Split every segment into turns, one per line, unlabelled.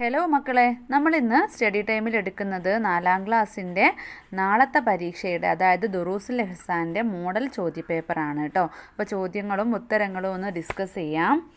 Hello മക്കളെ. നമ്മൾ ഇന്ന് സ്റ്റഡി ടൈമിൽ എടുക്കുന്നത് നാലാം ക്ലാസ്സിന്റെ നാളത്തെ പരീക്ഷയുടെ അതായത് ദുറൂസുൽ എഹ്സാന്റെ മോഡൽ ചോദ്യപേപ്പറാണ് കേട്ടോ. അപ്പോൾ ചോദ്യങ്ങളും ഉത്തരങ്ങളും ഒന്ന് ഡിസ്കസ് ചെയ്യാം.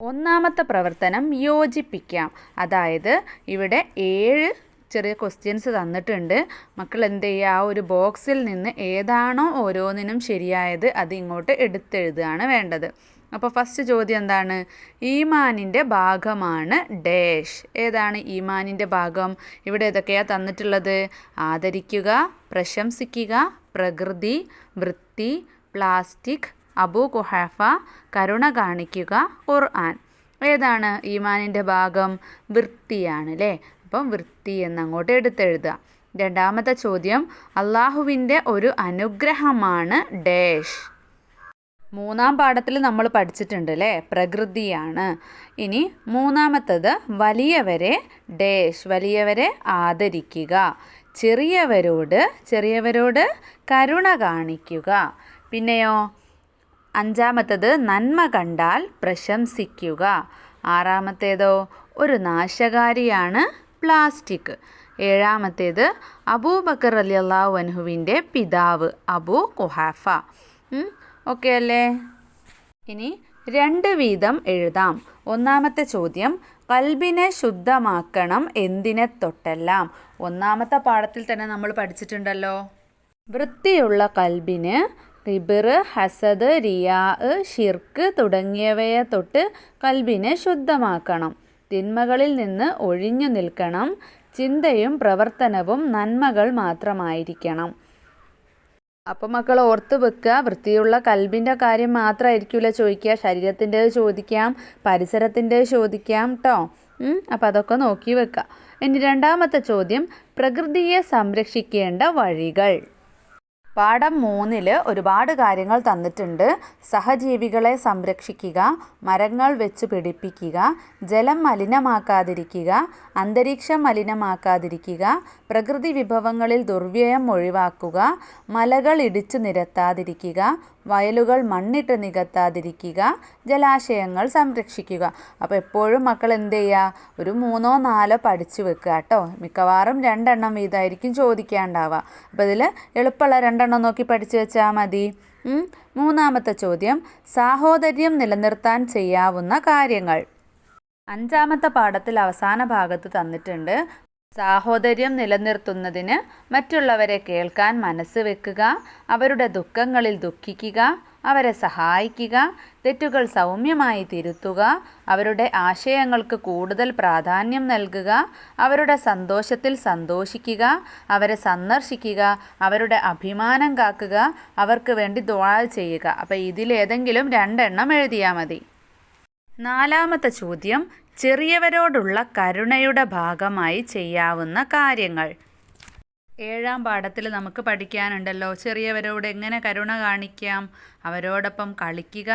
ഒന്നാമത്തെ പ്രവർത്തനം യോജിപ്പിക്കാം. അതായത് ഇവിടെ ഏഴ് ചെറിയ ക്വസ്റ്റ്യൻസ് തന്നിട്ടുണ്ട്. മക്കൾ എന്ത് ചെയ്യുക? ആ ഒരു ബോക്സിൽ നിന്ന് ഏതാണോ ഓരോന്നിനും ശരിയായത് അത് ഇങ്ങോട്ട് എടുത്തെഴുതുകയാണ് വേണ്ടത്. അപ്പോൾ ഫസ്റ്റ് ചോദ്യം എന്താണ്? ഈമാനിന്റെ ഭാഗമാണ് ഡാഷ് ഏതാണ് ഈമാനിന്റെ ഭാഗം? ഇവിടെ ഏതൊക്കെയാണ് തന്നിട്ടുള്ളത്? ആദരിക്കുക പ്രശംസിക്കുക പ്രകൃതി വൃത്തി പ്ലാസ്റ്റിക് അബു കുഹാഫ കരുണ കാണിക്കുക ഖുർആൻ. ഏതാണ് ഈമാനിന്റെ ഭാഗം? വൃത്തിയാണ് അല്ലേ? അപ്പം വൃത്തി എന്ന് അങ്ങോട്ട് എടുത്തെഴുതുക. രണ്ടാമത്തെ ചോദ്യം അള്ളാഹുവിന്റെ ഒരു അനുഗ്രഹമാണ് ഡേഷ്. മൂന്നാം പാഠത്തിൽ നമ്മൾ പഠിച്ചിട്ടുണ്ട് അല്ലേ? പ്രകൃതിയാണ്. ഇനി മൂന്നാമത്തത് വലിയവരെ ഡേഷ് വലിയവരെ ആദരിക്കുക. ചെറിയവരോട് ചെറിയവരോട് കരുണ കാണിക്കുക. പിന്നെയോ അഞ്ചാമത്തത് നന്മ കണ്ടാൽ പ്രശംസിക്കുക. ആറാമത്തേതോ ഒരു നാശകാരിയാണ് പ്ലാസ്റ്റിക്. ഏഴാമത്തേത് അബൂബക്കർ അലി അള്ളാഹു പിതാവ് അബൂ കുഹാഫ ഓക്കെ അല്ലേ? ഇനി രണ്ട് വീതം എഴുതാം. ഒന്നാമത്തെ ചോദ്യം കൽബിനെ ശുദ്ധമാക്കണം എന്തിനെ തൊട്ടെല്ലാം? ഒന്നാമത്തെ പാഠത്തിൽ തന്നെ നമ്മൾ പഠിച്ചിട്ടുണ്ടല്ലോ. വൃത്തിയുള്ള കൽബിന് കിബിർ ഹസദ് റിയാ ഷിർക്ക് തുടങ്ങിയവയെ തൊട്ട് കൽബിനെ ശുദ്ധമാക്കണം. തിന്മകളിൽ നിന്ന് ഒഴിഞ്ഞു നിൽക്കണം. ചിന്തയും പ്രവർത്തനവും നന്മകൾ മാത്രമായിരിക്കണം. അപ്പം മക്കൾ ഓർത്ത് വെക്കുക. വൃത്തിയുള്ള കൽബിന്റെ കാര്യം മാത്രമായിരിക്കില്ല ചോദിക്കുക. ശരീരത്തിന്റെ ചോദിക്കാം പരിസരത്തിന്റെ ചോദിക്കാം കേട്ടോ അപ്പം അതൊക്കെ നോക്കി വെക്കുക. ഇനി രണ്ടാമത്തെ ചോദ്യം പ്രകൃതിയെ സംരക്ഷിക്കേണ്ട വഴികൾ. പാഠം മൂന്നിൽ ഒരുപാട് കാര്യങ്ങൾ തന്നിട്ടുണ്ട്. സഹജീവികളെ സംരക്ഷിക്കുക മരങ്ങൾ വെച്ച് പിടിപ്പിക്കുക ജലം മലിനമാക്കാതിരിക്കുക അന്തരീക്ഷം മലിനമാക്കാതിരിക്കുക പ്രകൃതി വിഭവങ്ങളിൽ ദുർവ്യയം ഒഴിവാക്കുക മലകൾ ഇടിച്ചു നിരത്താതിരിക്കുക വയലുകൾ മണ്ണിട്ട് നികത്താതിരിക്കുക ജലാശയങ്ങൾ സംരക്ഷിക്കുക. അപ്പോൾ എപ്പോഴും മക്കൾ എന്ത് ചെയ്യുക ഒരു മൂന്നോ നാലോ പഠിച്ചു വെക്കുക കേട്ടോ. മിക്കവാറും രണ്ടെണ്ണം വീതമായിരിക്കും ചോദിക്കാണ്ടാവുക. അപ്പോൾ ഇതിൽ എളുപ്പമുള്ള രണ്ടെണ്ണം നോക്കി പഠിച്ചു വെച്ചാൽ മതി. മൂന്നാമത്തെ ചോദ്യം. സാഹോദര്യം നിലനിർത്താൻ ചെയ്യാവുന്ന കാര്യങ്ങൾ. അഞ്ചാമത്തെ പാഠത്തിൽ അവസാന ഭാഗത്ത് തന്നിട്ടുണ്ട് സാഹോദര്യം നിലനിർത്തുന്നതിന് മറ്റുള്ളവരെ കേൾക്കാൻ മനസ്സ് വെക്കുക അവരുടെ ദുഃഖങ്ങളിൽ ദുഃഖിക്കുക അവരെ സഹായിക്കുക തെറ്റുകൾ സൗമ്യമായി തിരുത്തുക അവരുടെ ആശയങ്ങൾക്ക് കൂടുതൽ പ്രാധാന്യം നൽകുക അവരുടെ സന്തോഷത്തിൽ സന്തോഷിക്കുക അവരെ സന്ദർശിക്കുക അവരുടെ അഭിമാനം കാക്കുക അവർക്ക് വേണ്ടി ദുആ ചെയ്യുക. അപ്പോൾ ഇതിലേതെങ്കിലും രണ്ടെണ്ണം എഴുതിയാൽ മതി. നാലാമത്തെ ചോദ്യം ചെറിയവരോടുള്ള കരുണയുടെ ഭാഗമായി ചെയ്യാവുന്ന കാര്യങ്ങൾ. ഏഴാം പാഠത്തിൽ നമുക്ക് പഠിക്കാനുണ്ടല്ലോ ചെറിയവരോട് എങ്ങനെ കരുണ കാണിക്കാം? അവരോടൊപ്പം കളിക്കുക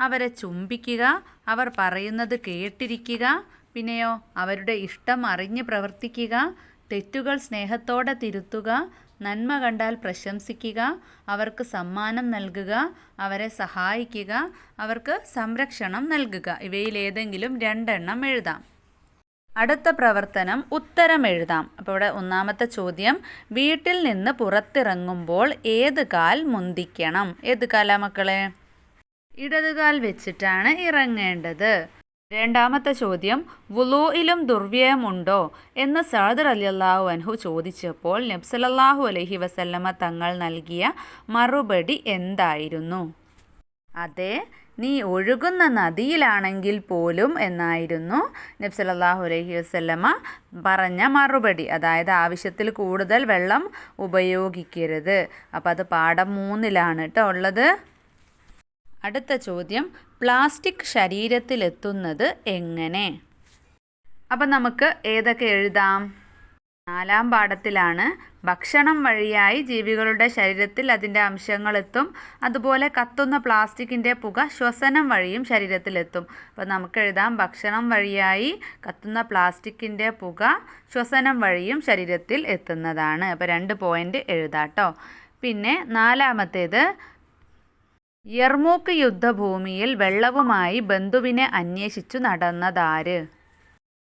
അവരെ ചുംബിക്കുക അവർ പറയുന്നത് കേട്ടിരിക്കുക പിന്നെയോ അവരുടെ ഇഷ്ടം അറിഞ്ഞ് പ്രവർത്തിക്കുക തെറ്റുകൾ സ്നേഹത്തോടെ തിരുത്തുക നന്മ കണ്ടാൽ പ്രശംസിക്കുക അവർക്ക് സമ്മാനം നൽകുക അവരെ സഹായിക്കുക അവർക്ക് സംരക്ഷണം നൽകുക. ഇവയിൽ ഏതെങ്കിലും രണ്ടെണ്ണം എഴുതാം. അടുത്ത പ്രവർത്തനം ഉത്തരം എഴുതാം. അപ്പോൾ ഇവിടെ ഒന്നാമത്തെ ചോദ്യം വീട്ടിൽ നിന്ന് പുറത്തിറങ്ങുമ്പോൾ ഏത് കാൽ മുന്തിക്കണം? ഏത് കാലാ മക്കളെ? ഇടതുകാൽ വെച്ചിട്ടാണ് ഇറങ്ങേണ്ടത്. രണ്ടാമത്തെ ചോദ്യം വുലൂയിലും ദുർവ്യയമുണ്ടോ? എന്ന് സാദർ അള്ളാഹു അൻഹു ചോദിച്ചപ്പോൾ നബ്സലല്ലാഹു അലഹി വസല്ലമ തങ്ങൾ നൽകിയ മറുപടി എന്തായിരുന്നു? അതെ നീ ഒഴുകുന്ന നദിയിലാണെങ്കിൽ പോലും എന്നായിരുന്നു നബ്സലല്ലാഹു അലഹി വസല്ലമ പറഞ്ഞ മറുപടി. അതായത് ആവശ്യത്തിൽ കൂടുതൽ വെള്ളം ഉപയോഗിക്കരുത്. അപ്പോൾ അത് പാഠം മൂന്നിലാണ് കേട്ടോ ഉള്ളത്. അടുത്ത ചോദ്യം പ്ലാസ്റ്റിക് ശരീരത്തിലെത്തുന്നത് എങ്ങനെ? അപ്പം നമുക്ക് ഏതൊക്കെ എഴുതാം? നാലാം പാഠത്തിലാണ് ഭക്ഷണം വഴിയായി ജീവികളുടെ ശരീരത്തിൽ അതിന്റെ അംശങ്ങളെത്തും അതുപോലെ കത്തുന്ന പ്ലാസ്റ്റിക്കിന്റെ പുക ശ്വസനം വഴിയും ശരീരത്തിലെത്തും. അപ്പോൾ നമുക്ക് എഴുതാം ഭക്ഷണം വഴിയായി കത്തുന്ന പ്ലാസ്റ്റിക്കിന്റെ പുക ശ്വസനം വഴിയും ശരീരത്തിൽ എത്തുന്നതാണ്. അപ്പോൾ രണ്ട് പോയിന്റ് എഴുതാട്ടോ. പിന്നെ നാലാമത്തേത് യർമൂക്ക് യുദ്ധഭൂമിയിൽ വെള്ളവുമായി ബന്ധുവിനെ അന്വേഷിച്ചു നടന്നതാര്?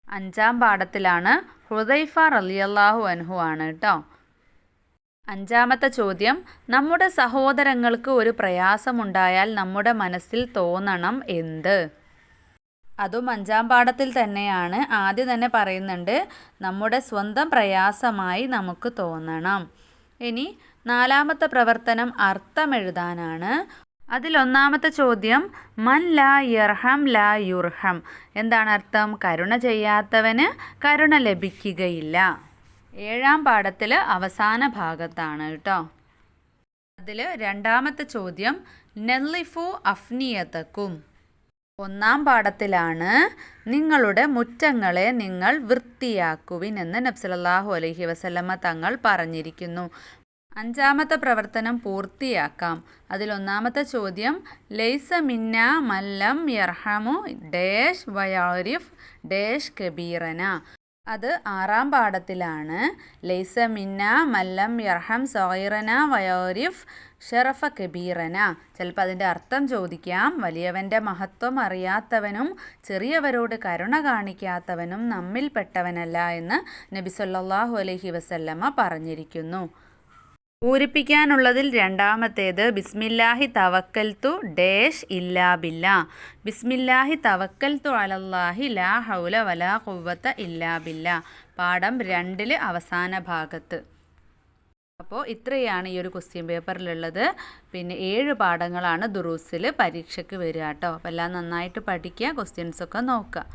അഞ്ചാം പാഠത്തിലാണ് ഹുദൈഫ റലിയല്ലാഹു അൻഹു ആണ് കേട്ടോ അഞ്ചാമത്തെ ചോദ്യം നമ്മുടെ സഹോദരങ്ങൾക്ക് ഒരു പ്രയാസമുണ്ടായാൽ നമ്മുടെ മനസ്സിൽ തോന്നണം എന്ത്? അതും അഞ്ചാം പാഠത്തിൽ തന്നെയാണ്. ആദ്യം തന്നെ പറയുന്നുണ്ട് നമ്മുടെ സ്വന്തം പ്രയാസമായി നമുക്ക് തോന്നണം. ഇനി നാലാമത്തെ പ്രവർത്തനം അർത്ഥം എഴുതാനാണ് അതിലൊന്നാമത്തെ ചോദ്യം മൻ ലാ യർഹം ലാ യുർഹം. എന്താണ് അർത്ഥം? കരുണ ചെയ്യാത്തവന് കരുണ ലഭിക്കുകയില്ല. ഏഴാം പാഠത്തിൽ അവസാന ഭാഗത്താണ് കേട്ടോ. അതിൽ രണ്ടാമത്തെ ചോദ്യം നെല്ലിഫു അഫ്നിയതക്കും. ഒന്നാം പാഠത്തിലാണ് നിങ്ങളുടെ മുറ്റങ്ങളെ നിങ്ങൾ വൃത്തിയാക്കുവിൻ എന്ന് നബ്സലല്ലാഹു അലഹി വസല്ലമ്മ തങ്ങൾ പറഞ്ഞിരിക്കുന്നു. അഞ്ചാമത്തെ പ്രവർത്തനം പൂർത്തിയാക്കാം. അതിലൊന്നാമത്തെ ചോദ്യം ലൈസ മിന്ന മല്ലം യർഹമു ഡേഷ് വയാരിഫ് ഡേഷ് കബീറന. അത് ആറാം പാഠത്തിലാണ്. ലൈസ മിന്ന മല്ലം യർഹം സോയിറന വയോരിഫ് ഷെറഫ കബീറന. ചിലപ്പോൾ അതിന്റെ അർത്ഥം ചോദിക്കാം. വലിയവന്റെ മഹത്വം അറിയാത്തവനും ചെറിയവരോട് കരുണ കാണിക്കാത്തവനും നമ്മിൽപ്പെട്ടവനല്ല എന്ന് നബി സല്ലല്ലാഹു അലൈഹി വസല്ലമ്മ പറഞ്ഞിരിക്കുന്നു. പൂരിപ്പിക്കാനുള്ളതിൽ രണ്ടാമത്തേത് ബിസ്മില്ലാഹി തവക്കൽത്തു ഡേഷ് ഇല്ലാ ബില്ല. ബിസ്മില്ലാഹി തവക്കൽത്തു അലല്ലാഹി ലാ ഹൗല വലാ ഖുവ്വത്ത ഇല്ലാ ബില്ല. പാഠം രണ്ടിൽ അവസാന ഭാഗത്ത്. അപ്പോൾ ഇത്രയാണ് ഈ ഒരു ക്വസ്റ്റ്യൻ പേപ്പറിലുള്ളത്. പിന്നെ ഏഴ് പാഠങ്ങളാണ് ദുറൂസിൽ പരീക്ഷയ്ക്ക് വരിക കേട്ടോ. അപ്പോൾ എല്ലാം നന്നായിട്ട് പഠിക്കുക ക്വസ്റ്റ്യൻസൊക്കെ നോക്കുക.